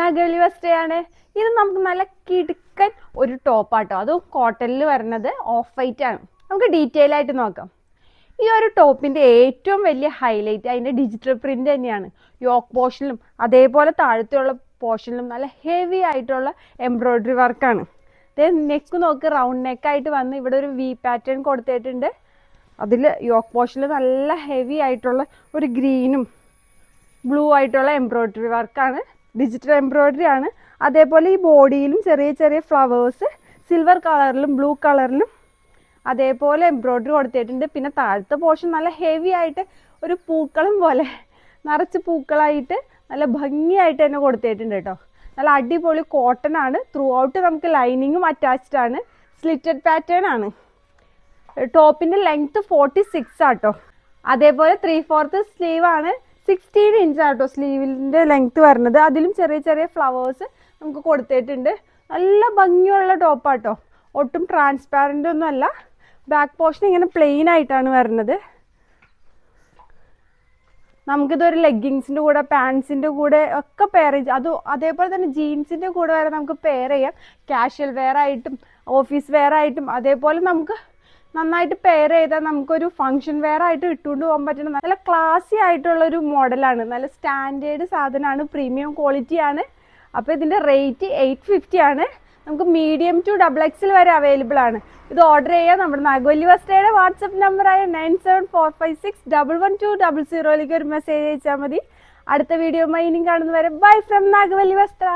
നഗലി ആണ്? ഇത് നമുക്ക് നല്ല കിടുക്കൻ ഒരു ടോപ്പാട്ടോ അതും കോട്ടണിൽ വരുന്നത് ഓഫ് വൈറ്റ് ആണ്. നമുക്ക് ഡീറ്റെയിൽ ആയിട്ട് നോക്കാം. ഈ ഒരു ടോപ്പിന്റെ ഏറ്റവും വലിയ ഹൈലൈറ്റ് അതിന്റെ ഡിജിറ്റൽ പ്രിന്റ് തന്നെയാണ്. യോക്ക് പോർഷനിലും അതേപോലെ താഴത്തുള്ള പോർഷനിലും നല്ല ഹെവി ആയിട്ടുള്ള എംബ്രോയിഡറി വർക്കാണ് നെക്ക് നോക്ക് റൗണ്ട് നെക്കായിട്ട് വന്ന് ഇവിടെ ഒരു വി പാറ്റേൺ കൊടുത്തിട്ടുണ്ട്. അതിൽ യോക്ക് പോർഷനിൽ നല്ല ഹെവി ആയിട്ടുള്ള ഒരു ഗ്രീനും ബ്ലൂ ആയിട്ടുള്ള എംബ്രോയിഡറി വർക്കാണ് ഡിജിറ്റൽ എംബ്രോയിഡറി ആണ്. അതേപോലെ ഈ ബോഡിയിലും ചെറിയ ചെറിയ ഫ്ലവേഴ്സ് സിൽവർ കളറിലും ബ്ലൂ കളറിലും അതേപോലെ എംബ്രോയിഡറി കൊടുത്തിട്ടുണ്ട്. പിന്നെ താഴത്തെ പോർഷൻ നല്ല ഹെവി ആയിട്ട് ഒരു പൂക്കളും പോലെ നിറച്ച് പൂക്കളായിട്ട് നല്ല ഭംഗിയായിട്ട് തന്നെ കൊടുത്തിട്ടുണ്ട് കേട്ടോ. നല്ല അടിപൊളി കോട്ടൺ ആണ്. ത്രൂ ഔട്ട് നമുക്ക് ലൈനിങ്ങും അറ്റാച്ച്ഡ് ആണ്. സ്ലിറ്റഡ് പാറ്റേൺ ആണ്. ടോപ്പിന്റെ ലെങ്ത് ഫോർട്ടി സിക്സ് ആട്ടോ അതേപോലെ ത്രീ ഫോർത്ത് സ്ലീവ് ആണ്. സിക്സ്റ്റീൻ ഇഞ്ച് ആട്ടോ സ്ലീവിന്റെ ലെങ്ത് വരുന്നത് അതിലും ചെറിയ ചെറിയ ഫ്ലവേഴ്സ് നമുക്ക് കൊടുത്തിട്ടുണ്ട്. നല്ല ഭംഗിയുള്ള ടോപ്പാട്ടോ ഒട്ടും ട്രാൻസ്പാരന്റ് ഒന്നും അല്ല. ബാക്ക് പോർഷൻ ഇങ്ങനെ പ്ലെയിൻ ആയിട്ടാണ് വരുന്നത് നമുക്കിതൊരു ലെഗിങ്സിന്റെ കൂടെ പാൻസിന്റെ കൂടെ ഒക്കെ പെയർ ചെയ്യാം അത് അതേപോലെ തന്നെ ജീൻസിന്റെ കൂടെ വരെ നമുക്ക് പെയർ ചെയ്യാം. കാഷ്വൽ വെയർ ആയിട്ടും ഓഫീസ് വെയർ ആയിട്ടും അതേപോലെ നമുക്ക് നന്നായിട്ട് പെയർ ചെയ്താൽ നമുക്കൊരു ഫംഗ്ഷൻ വെയർ ആയിട്ട് ഇട്ടുകൊണ്ട് പോകാൻ പറ്റുന്ന നല്ല ക്ലാസി ആയിട്ടുള്ള ഒരു മോഡലാണ് നല്ല സ്റ്റാൻഡേർഡ് സാധനമാണ് പ്രീമിയം ക്വാളിറ്റി ആണ്. അപ്പോൾ ഇതിന്റെ റേറ്റ് എയ്റ്റ് ഫിഫ്റ്റി ആണ്. നമുക്ക് മീഡിയം ടു ഡബിൾ എക്സിൽ വരെ അവൈലബിൾ ആണ്. ഇത് ഓർഡർ ചെയ്യാൻ നമ്മുടെ നാഗോലി വസ്ത്രയുടെ വാട്സപ്പ് നമ്പറായ nine seven four five six double one two double സീറോയിലേക്ക് ഒരു മെസ്സേജ് അയച്ചാൽ മതി. അടുത്ത വീഡിയോയുമായി ഇനിയും കാണുന്നവരെ ബൈ ഫ്രം നാഗവല്ലി വസ്ത്ര